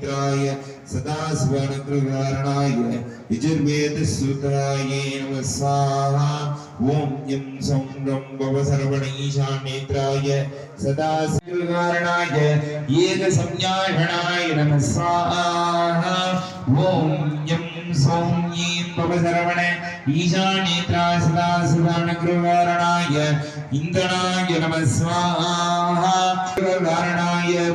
மித்ராய सदाशिवानग्रहणाय यजुर्वेदश्रुताय नमः स्वाहा ॐ यं सौं रं भवसर्वणैशानेत्राय सदाशिवकारणाय एकसंज्ञाषणाय नमः स्वाहा ॐ यं सौं ईं भवसर्वण ईशानेत्रा सदाशिवानग्रहणाय इन्द्रणाय नमः स्वाहा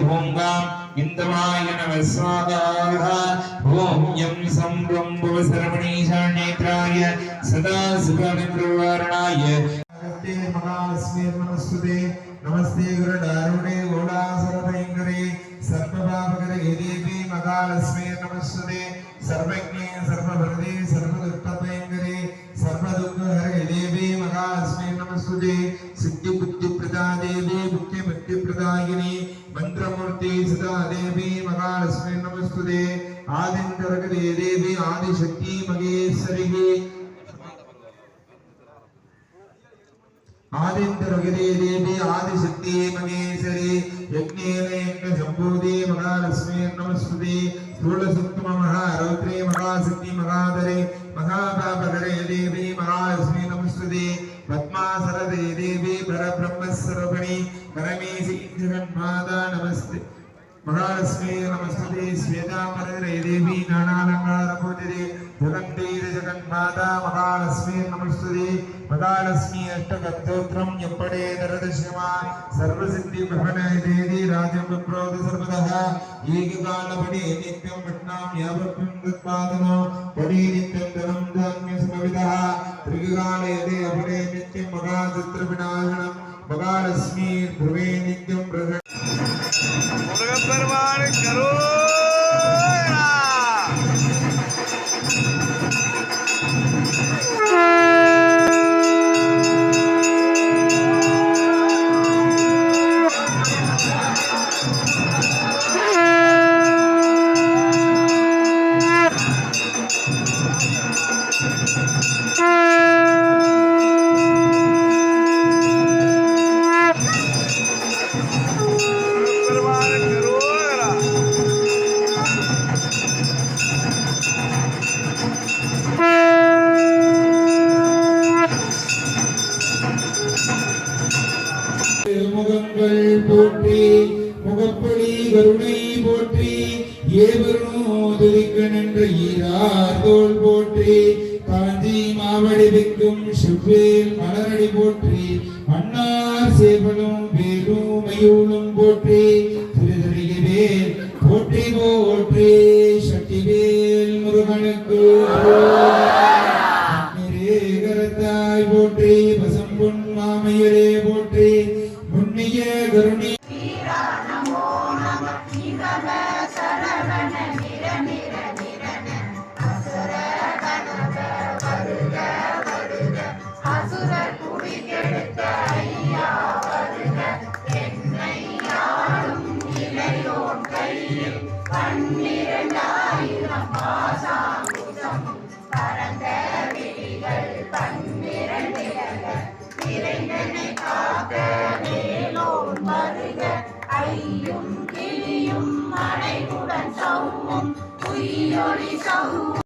ॐ இந்தமாய நம ஸ்வாகா ஓம் யம் சம்ரம்புவ சரவணீஷாநேத்ராய சதா சுகவிப்ரவாரணாய மகாஸ்மிர்மனஸ்துதே நமஸ்தே குருடாருணே கோடாசரபயங்கரே சர்வபாபகர எதேவி மகாலஸ்மிர் நமஸ்துதே சர்வஜ்ஞே சர்வபரதே சர்வதுர்பபயங்கரே దేవి మహాలక్ష్మి నమస్తుదే ఆదింతరగదే దేవి ఆదిశక్తి మగేశ్వరికి ఆదింతరగదే దేవి ఆదిశక్తి మగేశ్వరి యజ్ఞేన సంభూతి మహాలక్ష్మి నమస్తుదే స్థూలసూక్తమ మహారౌత్రే మహాశక్తి మహాధరే మహాపాపకరే దేవి మహాలక్ష్మి నమస్తుదే పద్మాసరదే దేవి పరబ్రహ్మస్వరూపిణి పరమే మహాలక్ష్మీ నమస్తే శ్వేతామరేదేవి నానాలంకారభూతిరే జగత్తైర జగన్మాత మహాలక్ష్మీ నమస్తే మహాలక్ష్మీ అష్టగత్తోత్రం ఎప్పడే నరదశివా సర్వసిద్ధి భవనైదేవి రాజం విప్రోధ సర్వదః ఏకకాలపడి నిత్యం విష్ణాం యావత్వం ఉత్పాదనం పడి నిత్యం ధనం ధాన్య సమవిదః త్రికాలయదే అపడే నిత్యం మహాచిత్ర వినాయనం మహాలక్ష్మీ ధ్రువే నిత్యం முகப்படி கருணை போற்றி ஏவருதிக்க நின்ற ஈரார் தோல் போற்றி காஞ்சி மாவடி விக்கும் செவ்வேல் மலரடி போற்றி மன்னார் சேவலும் வேலும் மயூலும் போற்றி திருதடிகை போற்றி போற்றி சக்திவேல் முருகனுக்கு. வருக ஐயும் கிளியும் மனைவுடன் சவ்வும் உயிரொளி சவ்வும்